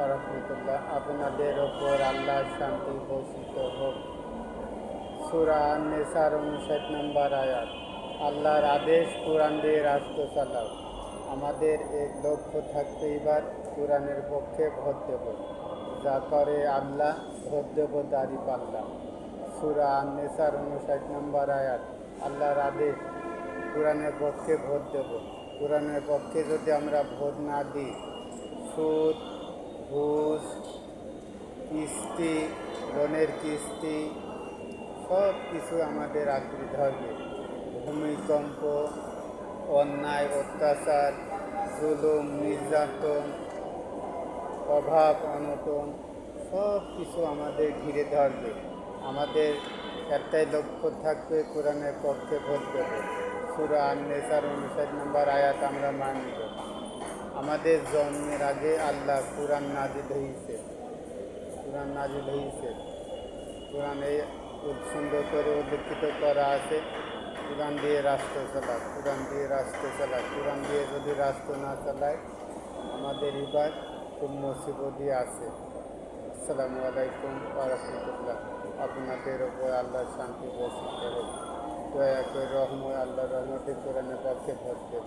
রহমতুল্লাহ আপনাদের ওপর আল্লাহ শান্তি বর্ষিত হোক। সুরা নেশার উনষাট নম্বর আয়াত। আল্লাহর আদেশ কোরআন দিয়ে রাষ্ট্র চালাও। আমাদের এক লক্ষ্য থাকতে এবার কোরআনের পক্ষে ভোট দেব। যা করে আল্লাহ, ভোট দেব দাঁড়ি পাল্লা। সুরা নেশার উনষাট নম্বর আয়াত। আল্লাহর আদেশ, কোরআনের পক্ষে ভোট দেব। কোরআনের পক্ষে যদি আমরা ভোট না দিই, সুদ ঘুষ, কিস্তি লোনের কিস্তি সব কিছু আমাদের আঁকড়ে ধরবে ভূমিকম্প, অন্যায়, অত্যাচার, জুলুম, নির্যাতন, অভাব, অনটন সব কিছু আমাদের ঘিরে ধরবে। আমাদের একটাই লক্ষ্য থাকবে কোরআনের পক্ষে ভোট দেব। সুরা নেশার অনুসার নম্বর আয়াত আমরা মানব। আমাদের জন্মের আগে আল্লাহ কোরআন নাজিল হয়েছে কোরআন নাজিল হয়েছে কোরআনে সুন্দর করে উল্লেখিত করা আছে। কোরআন দিয়ে রাষ্ট্র চালায়, কোরআন দিয়ে রাষ্ট্র চালায়। কোরআন দিয়ে যদি রাষ্ট্র না চালায়, আমাদের এবার খুব মুসিবতই আছে। আসসালামু আলাইকুম রহমতুল্লাহ আপনাদের ওপর আল্লাহ শান্তি বর্ষিত হোক দয়া করে রহমত আল্লাহ রহমতে কোরআনের পক্ষে দেব